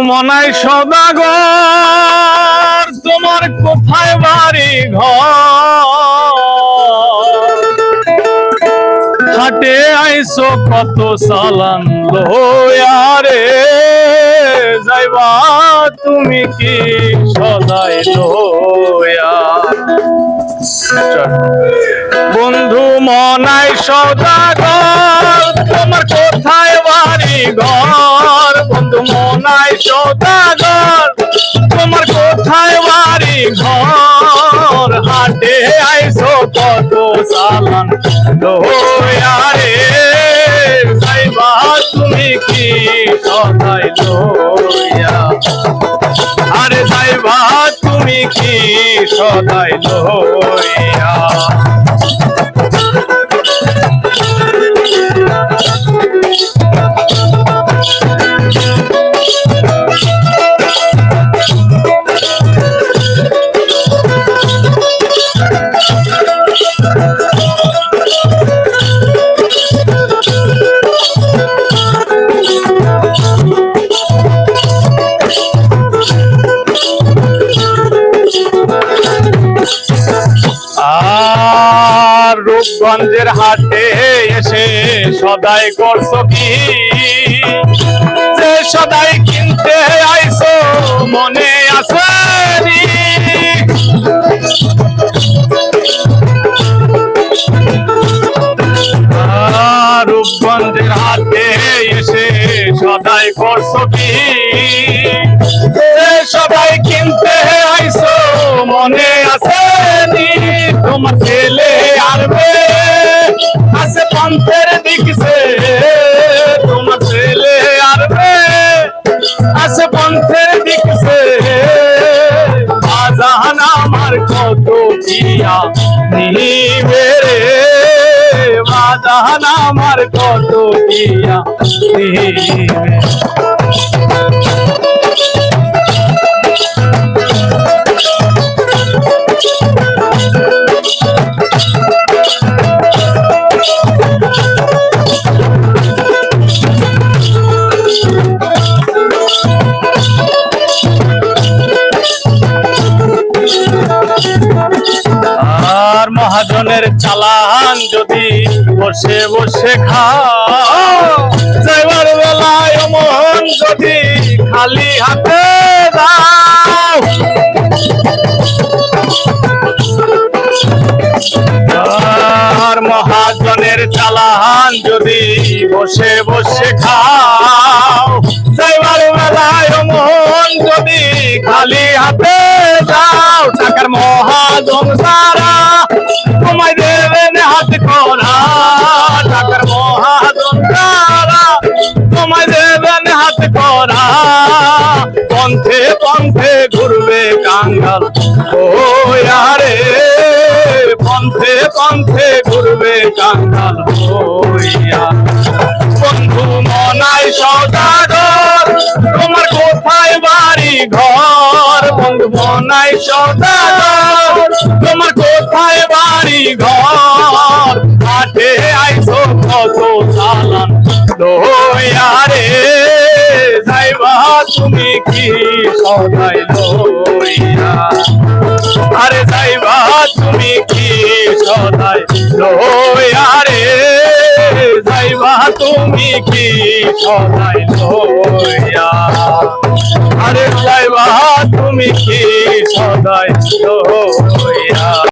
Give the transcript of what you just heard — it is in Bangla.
মনাই সদাগর? তোমার কোথায় বাড়ি ঘর? হাটে আইসো কত সালান লোয়ারে যাইবা তুমি কি সদাই লোয়া? বন্ধু মনাই সদাগর, তোমার কোথায় বাড়ি ঘর বন্ধু মনাই সদাগর, তোমার কোথায় বাড়ি ঘর হাটে আইসো কত সালান লোয়ারে যাইবা তুমি কি সদাই লোয়া আরে যাইবা তুমি কি সদাই লইয়া রূপগঞ্জের হাটে এসে সদাই করছ কি? সদাই কিনতে আইছো, মনে আছে রূপগঞ্জের হাটে এসে সদাই করছ কি? সদাই কিনতে আইছো, মনে আছে পন্থের দিকছে, তোমার ছেলে আরবে আছে পন্থের দিকছে। আজান আমার কত পিয়া নিবে রে। আজান আমার কত পিয়া নিবে। আর মহাজনের চালান যদি বসে বসে খাও যাইবার বেলায় মন যদি খালি হাতে আর মহাজনের চালান যদি বসে বসে খাও যাইবার বেলায় যদি খালি হাতে ও আরে পন্থে পন্থে ঘুরবে কাঙ্গাল হইয়া। বন্ধু মনাই সদাগর, তোমার কোথায় বাড়ি ঘর? বন্ধু মনাই সদাগর, তোমার কোথায় বাড়ি ঘর? মাঠে আইসো কত চালান। দইয়ারে যাইবা তুমি কি সদাই সদাই লইয়ারে যাইবা তুমি কি সদাই লইয়া? আরে যাইবা তুমি কি সদাই